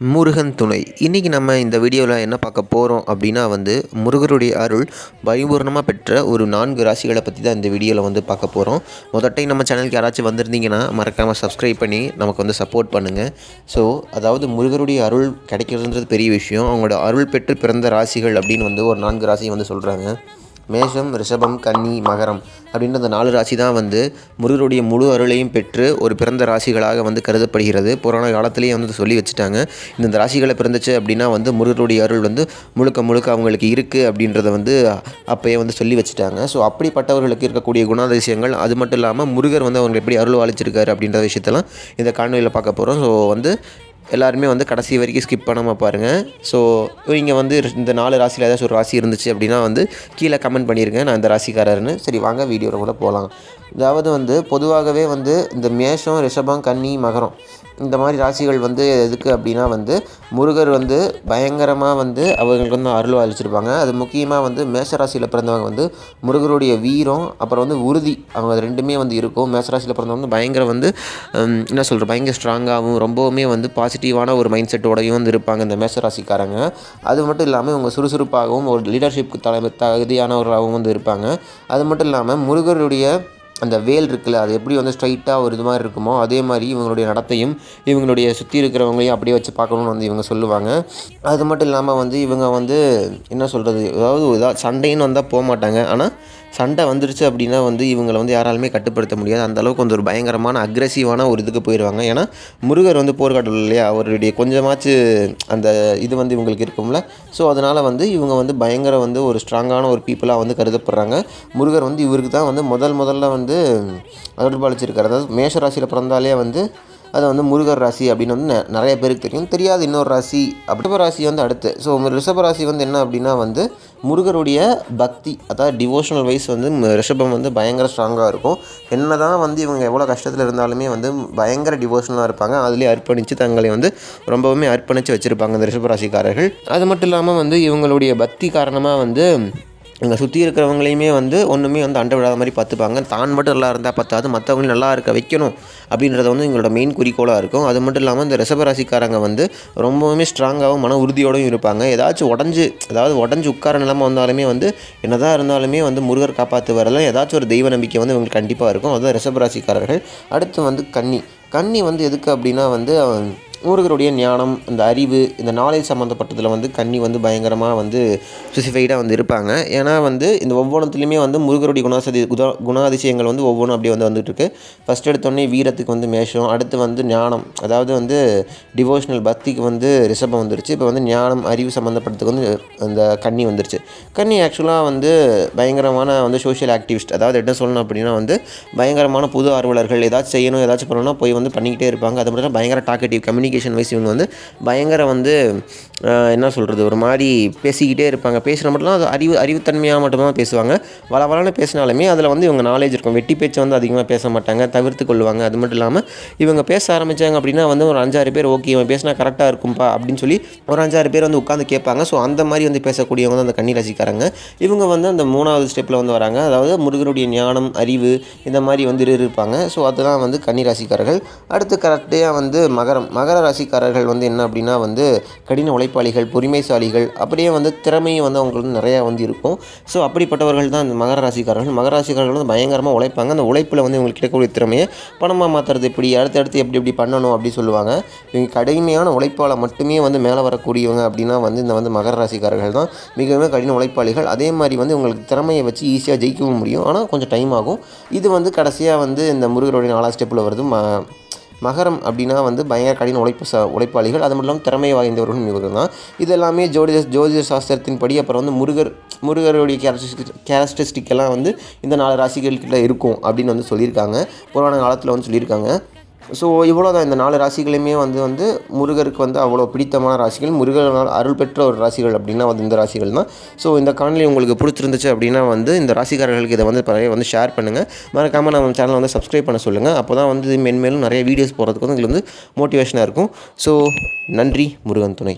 முருகன் துணை. இன்றைக்கி நம்ம இந்த வீடியோவில் என்ன பார்க்க போகிறோம் அப்படின்னா வந்து முருகருடைய அருள் பரிபூர்ணமாக பெற்ற ஒரு நான்கு ராசிகளை பற்றி தான் இந்த வீடியோவில் வந்து பார்க்க போகிறோம் முதட்டை நம்ம சேனலுக்கு யாராச்சும் வந்திருந்தீங்கன்னா மறக்காமல் சப்ஸ்கிரைப் பண்ணி நமக்கு வந்து சப்போர்ட் பண்ணுங்கள் ஸோ அதாவது முருகருடைய அருள் கிடைக்கிறதுன்றது பெரிய விஷயம். அவங்களோட அருள் பெற்று பிறந்த ராசிகள் அப்படின்னு வந்து ஒரு நான்கு ராசியை வந்து சொல்கிறாங்க மேஷம் ரிஷபம் கன்னி மகரம் அப்படின்ற அந்த நாலு ராசி தான் வந்து முருகருடைய முழு அருளையும் பெற்று ஒரு பிறந்த ராசிகளாக வந்து கருதப்படுகிறது. புராண காலத்திலேயே வந்து சொல்லி வச்சுட்டாங்க. இந்த ராசிகளை பிறந்துச்சு அப்படின்னா வந்து முருகருடைய அருள் வந்து முழுக்க முழுக்க அவங்களுக்கு இருக்குது அப்படின்றத வந்து அப்போயே வந்து சொல்லி வச்சுட்டாங்க. ஸோ அப்படிப்பட்டவர்களுக்கு இருக்கக்கூடிய குணாதிசயங்கள் அது மட்டும் இல்லாமல் முருகர் வந்து அவங்க எப்படி அருள் வாழிச்சிருக்காரு அப்படின்ற விஷயத்தெல்லாம் இந்த காணொலியில் பார்க்க போகிறோம் ஸோ வந்து எல்லாருமே வந்து கடைசி வரைக்கும் ஸ்கிப் பண்ணாமல் பாருங்கள் ஸோ இங்கே வந்து இந்த நாலு ராசியில் ஏதாச்சும் ஒரு ராசி இருந்துச்சு அப்படின்னா வந்து கீழே கமெண்ட் பண்ணியிருக்கேன் நான் இந்த ராசிக்காரர்னு. சரி வாங்க வீடியோவில் கூட போகலாம் அதாவது வந்து பொதுவாகவே வந்து இந்த மேஷம் ரிஷபம் கன்னி மகரம் இந்த மாதிரி ராசிகள் வந்து எதுக்கு அப்படின்னா வந்து முருகர் வந்து பயங்கரமாக வந்து அவங்களுக்கு வந்து அருள் அழிச்சிருப்பாங்க அது முக்கியமாக வந்து மேஷ ராசியில் பிறந்தவங்க வந்து முருகருடைய வீரம் அப்புறம் வந்து உறுதி அவங்க ரெண்டுமே வந்து இருக்கும். மேஷராசியில் பிறந்தவங்க வந்து பயங்கர வந்து என்ன சொல்கிற பயங்கர ஸ்ட்ராங்காகவும் ரொம்பவுமே வந்து பாசிட்டிவான ஒரு மைண்ட் செட்டோடையும் வந்து இருப்பாங்க இந்த மேஷராசிக்காரங்க அது மட்டும் இல்லாமல் இவங்க சுறுசுறுப்பாகவும் ஒரு லீடர்ஷிப் தலைமை தகுதியானவர்களாகவும் வந்து இருப்பாங்க. அது மட்டும் இல்லாமல் முருகருடைய அந்த வேல் இருக்குல்ல அது எப்படி வந்து ஸ்ட்ரைட்டாக ஒரு இது மாதிரி இருக்குமோ அதே மாதிரி இவங்களுடைய நடத்தையும் இவங்களுடைய சுற்றி இருக்கிறவங்களையும் அப்படியே வச்சு பார்க்கணுன்னு வந்து இவங்க சொல்லுவாங்க. அது மட்டும் இல்லாமல் வந்து இவங்க வந்து என்ன சொல்கிறது அதாவது இதாக சண்டைன்னு வந்தால் போக மாட்டாங்க. ஆனால் சண்டை வந்துருச்சு அப்படின்னா வந்து இவங்களை வந்து யாராலுமே கட்டுப்படுத்த முடியாது. அந்தளவுக்கு வந்து ஒரு பயங்கரமான அக்ரெசிவான ஒரு இதுக்கு போயிடுவாங்க ஏன்னா முருகர் வந்து போர்க்காட்டல் இல்லையா? அவருடைய கொஞ்சமாச்சு அந்த இது வந்து இவங்களுக்கு இருக்கும்ல. ஸோ அதனால் வந்து இவங்க வந்து பயங்கர வந்து ஒரு ஸ்ட்ராங்கான ஒரு பீப்புளாக வந்து கருதப்படுறாங்க. முருகர் வந்து இவருக்கு தான் வந்து முதல் முதல்ல வந்து தொடர்பளிச்சிருக்காரு அதாவது மேஷராசியில் பிறந்தாலே வந்து அது வந்து முருகர் ராசி அப்படின்னு வந்து நிறைய பேருக்கு தெரியும். தெரியாது இன்னொரு ராசி அப்படி ராசி வந்து அடுத்து. ஸோ ரிஷப ராசி வந்து என்ன அப்படின்னா வந்து முருகருடைய பக்தி அதாவது டிவோஷனல் வைஸ் வந்து ரிஷபம் வந்து பயங்கர ஸ்ட்ராங்காக இருக்கும். என்ன தான் வந்து இவங்க எவ்வளோ கஷ்டத்தில் இருந்தாலுமே வந்து பயங்கர டிவோஷனலாக இருப்பாங்க. அதுலேயே அர்ப்பணித்து தங்களை வந்து ரொம்பவுமே அர்ப்பணித்து வச்சுருப்பாங்க இந்த ரிஷபராசிக்காரர்கள் அது மட்டும் இல்லாமல் வந்து இவங்களுடைய பக்தி காரணமாக வந்து இங்கே சுற்றி இருக்கிறவங்களையுமே வந்து ஒன்றுமே வந்து அண்டை விடாத மாதிரி பார்த்துப்பாங்க. தான் மட்டும் நல்லா இருந்தால் பத்தாது மற்றவங்களையும் நல்லா இருக்க வைக்கணும் அப்படின்றத வந்து எங்களோட மெயின் குறிக்கோளாக இருக்கும். அது மட்டும் இல்லாமல் இந்த ரிசபராசிக்காரங்க வந்து ரொம்பவுமே ஸ்ட்ராங்காகவும் மன உறுதியோடையும் இருப்பாங்க. ஏதாச்சும் உடஞ்சி அதாவது உடஞ்சி உட்கார நிலமை வந்தாலுமே வந்து என்னதான் இருந்தாலுமே வந்து முருகர் காப்பாற்று வரலாம் ஏதாச்சும் ஒரு தெய்வ நம்பிக்கை வந்து இவங்களுக்கு கண்டிப்பாக இருக்கும். அதுதான் ரிசபராசிக்காரர்கள் அடுத்து வந்து கன்னி. கன்னி வந்து எதுக்கு அப்படின்னா வந்து முருகருடைய ஞானம் இந்த அறிவு இந்த நாலேஜ் சம்மந்தப்பட்டதில் வந்து கன்னி வந்து பயங்கரமாக வந்து ஸ்பெசிஃபைடாக வந்து இருப்பாங்க. ஏன்னா வந்து இந்த ஒவ்வொன்றத்துலையுமே வந்து முருகருடைய குணாசதி குணா குணாதிசயங்கள் வந்து ஒவ்வொன்றும் அப்படியே வந்து வந்துட்டுருக்கு. ஃபஸ்ட் எடுத்தோடனே வீரத்துக்கு வந்து மேஷம் அடுத்து வந்து ஞானம். அதாவது வந்து டிவோஷனல் பக்திக்கு வந்து ரிஷபம் வந்துருச்சு. இப்போ வந்து ஞானம் அறிவு சம்மந்தப்பட்டதுக்கு வந்து அந்த கன்னி வந்துருச்சு. கன்னி ஆக்சுவலாக வந்து பயங்கரமான வந்து சோஷியல் ஆக்டிவிஸ்ட் அதாவது என்ன சொல்லணும் அப்படின்னா வந்து பயங்கரமான புது ஆர்வலர்கள் ஏதாச்சும் செய்யணும் ஏதாச்சும் பண்ணணும்னா போய் வந்து பண்ணிக்கிட்டே இருப்பாங்க. அது மட்டும் பயங்கர டாக்கட்டிவ் கம்யூனி கம்யூனிகேஷன் வைஸ் இவங்க வந்து பயங்கர வந்து என்ன சொல்கிறது ஒரு மாதிரி பேசிக்கிட்டே இருப்பாங்க. பேசுகிற மட்டும் அது அறிவு அறிவுத்தன்மையாக மட்டும்தான் பேசுவாங்க. வள வளன்னு பேசினாலுமே அதில் வந்து இவங்க நாலேஜ் இருக்கும். வெட்டி பேச்சு வந்து அதிகமாக பேச மாட்டாங்க தவிர்த்து கொள்வாங்க. அது மட்டும் இல்லாமல் இவங்க பேச ஆரம்பித்தாங்க அப்படின்னா வந்து ஒரு அஞ்சாறு பேர் ஓகே இவன் பேசினா கரெக்டாக இருக்கும்பா அப்படின்னு சொல்லி ஒரு அஞ்சாறு பேர் வந்து உட்காந்து கேட்பாங்க. ஸோ அந்த மாதிரி வந்து பேசக்கூடியவங்க வந்து அந்த கண்ணி ரசிக்காரங்க. இவங்க வந்து அந்த மூணாவது ஸ்டெப்பில் வந்து வராங்க. அதாவது முருகனுடைய ஞானம் அறிவு இந்த மாதிரி வந்து இருப்பாங்க ஸோ அதெல்லாம் வந்து கன்னி ராசிக்காரர்கள். அடுத்து கரெக்டாக வந்து மகரம். மகர ராசிக்காரர்கள் வந்து என்ன அப்படின்னா வந்து கடின உழைப்பாளிகள் பொறுமைசாலிகள் அப்படியே வந்து திறமையும் வந்து அவங்களுக்கு வந்து நிறையா வந்து இருக்கும். ஸோ அப்படிப்பட்டவர்கள் தான் இந்த மகர ராசிக்காரர்கள். மகர ராசிக்காரர்கள் வந்து பயங்கரமாக உழைப்பாங்க. அந்த உழைப்பில் வந்து இவங்களுக்கு கிடைக்கக்கூடிய திறமையை பணமாக மாற்றுறது இப்படி அடுத்தடுத்து எப்படி எப்படி பண்ணணும் அப்படி சொல்லுவாங்க. இவங்க கடுமையான உழைப்பால் மட்டுமே வந்து மேலே வரக்கூடியவங்க அப்படின்னா வந்து இந்த வந்து மகர ராசிக்காரர்கள் தான். மிகவும் கடின உழைப்பாளிகள். அதே மாதிரி வந்து உங்களுக்கு திறமையை வச்சு ஈஸியாக ஜெயிக்கவும் முடியும். ஆனால் கொஞ்சம் டைம் ஆகும். இது வந்து கடைசியாக வந்து இந்த முருகருடைய நாலா ஸ்டெப்பில் வருது. மகரம் அப்படின்னா வந்து பயங்கர கடின உழைப்பு ச உழைப்பாளிகள். அது மட்டும் இல்லாமல் திறமை வாய்ந்தவர்களும் இவர்கள் தான். இது எல்லாமே ஜோதிட ஜோதிட சாஸ்திரத்தின்படி அப்புறம் வந்து முருகர் முருகருடைய கேரக்டரிஸ்டிக் கேரக்டரிஸ்டிக் எல்லாம் வந்து இந்த நாலு ராசிகள்கிட்ட இருக்கும் அப்படின்னு வந்து சொல்லியிருக்காங்க. புராண காலத்தில் வந்து சொல்லியிருக்காங்க. ஸோ இவ்வளோ தான் இந்த நாலு ராசிகளுமே வந்து வந்து முருகருக்கு வந்து அவ்வளோ பிடித்தமான ராசிகள். முருகனால் அருள் பெற்ற ஒரு ராசிகள் அப்படின்னா வந்து இந்த ராசிகள் தான். ஸோ இந்த காணொலி உங்களுக்கு பிடிச்சிருந்துச்சு அப்படின்னா வந்து இந்த ராசிக்காரர்களுக்கு இதை வந்து பழைய வந்து ஷேர் பண்ணுங்கள் மறக்காமல் நம்ம சேனலை வந்து சப்ஸ்கிரைப் பண்ண சொல்லுங்கள் அப்போ தான் வந்து மென்மேலும் நிறைய வீடியோஸ் போகிறதுக்கு வந்து எங்களுக்கு வந்து மோட்டிவேஷனாக இருக்கும். ஸோ நன்றி முருகன் துணை.